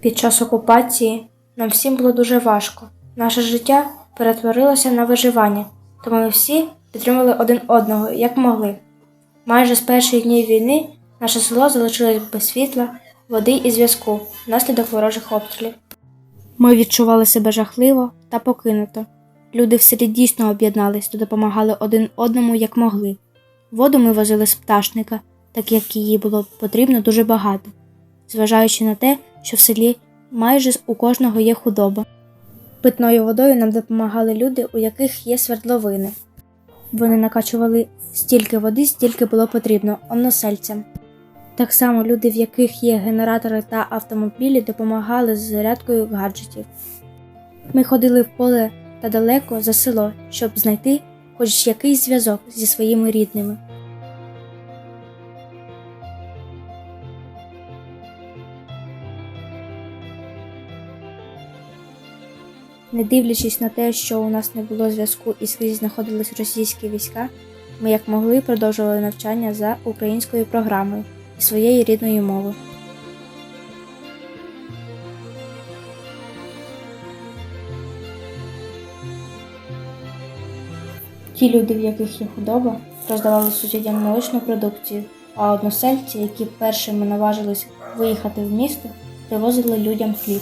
Під час окупації нам всім було дуже важко. Наше життя перетворилося на виживання, тому ми всі підтримували один одного як могли. Майже з перших днів війни наше село залишилось без світла, води і зв'язку внаслідок ворожих обстрілів. Ми відчували себе жахливо та покинуто. Люди в селі дійсно об'єднались та допомагали один одному як могли. Воду ми возили з пташника, так як її було потрібно дуже багато, зважаючи на те, що в селі майже у кожного є худоба. Питною водою нам допомагали люди, у яких є свердловини. Вони накачували стільки води, стільки було потрібно односельцям. Так само люди, в яких є генератори та автомобілі, допомагали з зарядкою гаджетів. Ми ходили в поле та далеко за село, щоб знайти хоч якийсь зв'язок зі своїми рідними. Не дивлячись на те, що у нас не було зв'язку і скрізь знаходились російські війська, ми як могли продовжували навчання за українською програмою і своєю рідною мовою. Ті люди, в яких є худоба, роздавали сусідям молочну продукцію, а односельці, які першими наважились виїхати в місто, привозили людям хліб.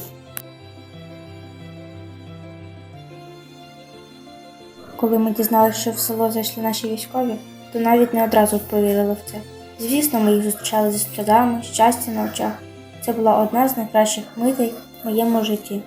Коли ми дізналися, що в село зайшли наші військові, то навіть не одразу повірили в це. Звісно, ми їх зустрічали зі сльозами, щастя на очах. Це була одна з найкращих митей в моєму житті.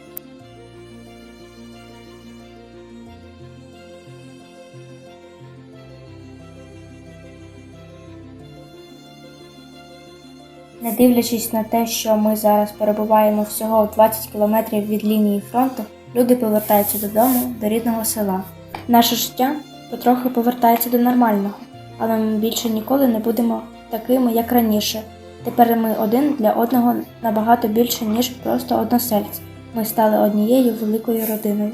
Не дивлячись на те, що ми зараз перебуваємо всього 20 кілометрів від лінії фронту, люди повертаються додому, до рідного села. Наше життя потрохи повертається до нормального, але ми більше ніколи не будемо такими, як раніше. Тепер ми один для одного набагато більше, ніж просто односельці. Ми стали однією великою родиною.